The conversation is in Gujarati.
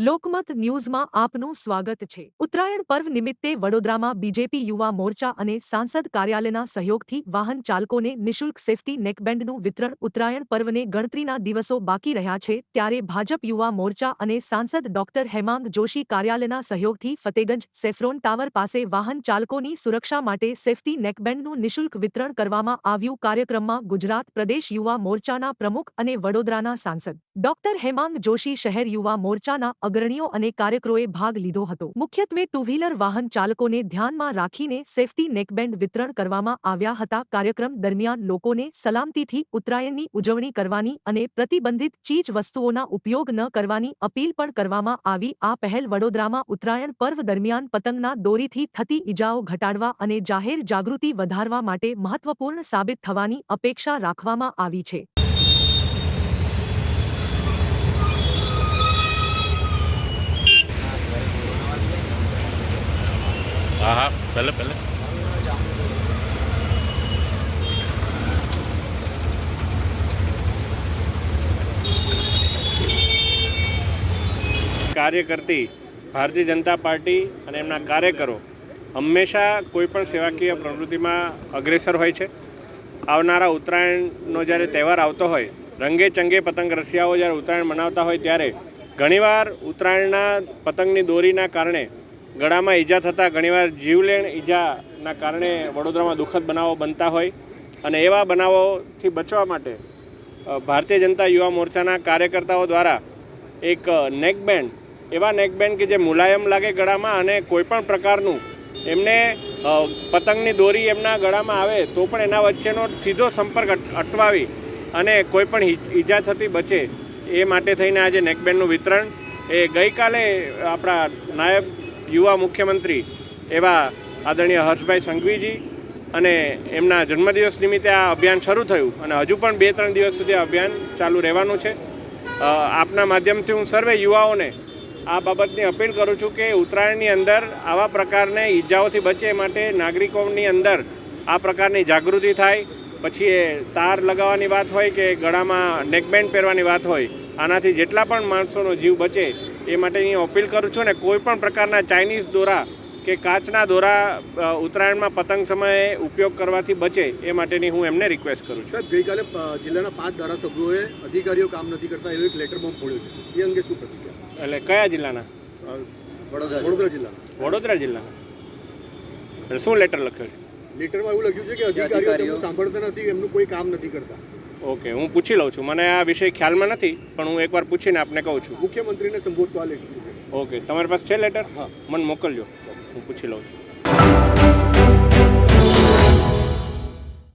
લોકમત ન્યૂઝમાં આપનું સ્વાગત છે. ઉત્તરાયણ પર્વ નિમિત્તે વડોદરામાં બીજેપી યુવા મોરચા અને સાંસદ કાર્યાલયના સહયોગથી વાહન ચાલકોને નિશુલ્ક સેફટી નેકબેન્ડનું વિતરણ ઉત્તરાયણ પર્વને ગણતરીના દિવસો બાકી રહ્યા છે ત્યારે ભાજપ યુવા મોરચા અને સાંસદ ડોક્ટર હેમાંગ જોશી કાર્યાલયના સહયોગથી ફતેગંજ સેફ્રોન ટાવર પાસે વાહન ચાલકોની સુરક્ષા માટે સેફટી નેકબેન્ડનું નિશુલ્ક વિતરણ કરવામાં આવ્યું કાર્યક્રમમાં ગુજરાત પ્રદેશ યુવા મોરચાના પ્રમુખ અને વડોદરાના સાંસદ ડોક્ટર હેમાંગ જોશી શહેર યુવા મોરચાના અગ્રણીઓ અને કાર્યકરોએ ભાગ લીધો હતો. મુખ્યત્વે ટુ વ્હીલર વાહન ચાલકોને ધ્યાનમાં રાખીને સેફટી નેકબેન્ડ વિતરણ કરવામાં આવ્યા હતા. કાર્યક્રમ દરમિયાન લોકોને સલામતીથી ઉત્તરાયણની ઉજવણી કરવાની અને પ્રતિબંધિત ચીજ વસ્તુઓના ઉપયોગ ન કરવાની અપીલ પણ કરવામાં આવી. આ પહેલ વડોદરામાં ઉત્તરાયણ પર્વ દરમિયાન પતંગના દોરીથી થતી ઇજાઓ ઘટાડવા અને જાહેર જાગૃતિ વધારવા માટે મહત્વપૂર્ણ સાબિત થવાની અપેક્ષા રાખવામાં આવી છે. હા હા પહેલે પહેલે કાર્ય કરતી ભારતીય જનતા પાર્ટી અને એમના કાર્યકરો હંમેશા કોઈપણ સેવાકીય પ્રવૃત્તિમાં અગ્રેસર હોય છે. આવનારા ઉત્તરાયણનો જ્યારે તહેવાર આવતો હોય, રંગે ચંગે પતંગ રસિયાઓ જ્યારે ઉત્તરાયણ મનાવતા હોય, ત્યારે ઘણીવાર ઉત્તરાયણના પતંગની દોરીના કારણે ગળામાં ઈજા થતાં ઘણીવાર જીવલેણ ઈજાના કારણે વડોદરામાં દુઃખદ બનાવો બનતા હોય અને એવા બનાવોથી બચવા માટે ભારતીય જનતા યુવા મોરચાના કાર્યકર્તાઓ દ્વારા એક નેકબેન્ડ, એવા નેકબેન્ડ કે જે મુલાયમ લાગે ગળામાં અને કોઈપણ પ્રકારનું એમને પતંગની દોરી એમના ગળામાં આવે તો પણ એના વચ્ચેનો સીધો સંપર્ક અટવાવી અને કોઈપણ ઈજા થતી બચે એ માટે થઈને આજે નેકબેન્ડનું વિતરણ. એ ગઈકાલે આપણા નાયબ યુવા મુખ્યમંત્રી એવા આદરણીય હર્ષભાઈ સંઘવીજી અને એમના જન્મદિવસ નિમિત્તે આ અભિયાન શરૂ થયું અને હજુ પણ બે ત્રણ દિવસ સુધી અભિયાન ચાલુ રહેવાનું છે. આપના માધ્યમથી હું સર્વે યુવાઓને આ બાબતની અપીલ કરું છું કે ઉત્તરાયણની અંદર આવા પ્રકારને ઈજાઓથી બચે માટે નાગરિકોની અંદર આ પ્રકારની જાગૃતિ થાય. પછી એ તાર લગાવવાની વાત હોય કે ગળામાં નેકબેન્ડ પહેરવાની વાત હોય, આનાથી જેટલા પણ માણસોનો જીવ બચે એ માટેની અપીલ કરું છું ને કોઈ પણ પ્રકારના ચાઇનીઝ દોરા કે કાચના દોરા ઉત્તરાયણમાં પતંગ સમયે ઉપયોગ કરવાથી બચે એ માટેની હું એમને રિક્વેસ્ટ કરું છું. સાહેબ ગઈકાલે જિલ્લાના પાંચ ધારાસભ્યોએ અધિકારીઓ કામ નથી કરતા એવું એક લેટર બોમ્બ ફોડ્યો છે. એ અંગે શું પ્રતિક્રિયા? એટલે કયા જિલ્લાના? વડોદરા જિલ્લા. વડોદરા જિલ્લાના. એટલે શું લેટર લખ્યો છે? લેટરમાં એવું લખ્યું છે કે અધિકારીઓ સાંભળતા નથી એમનું કોઈ કામ નથી કરતા. ઓકે હું પૂછી લઉં છું. મને આ વિષય ખ્યાલમાં નથી પણ હું એકવાર પૂછીને આપને કહું છું. મુખ્યમંત્રીને સંબોધતો આ લેટર ઓકે તમારી પાસે છે લેટર? હા. મને મોકલજો. હું પૂછી લઉં છું.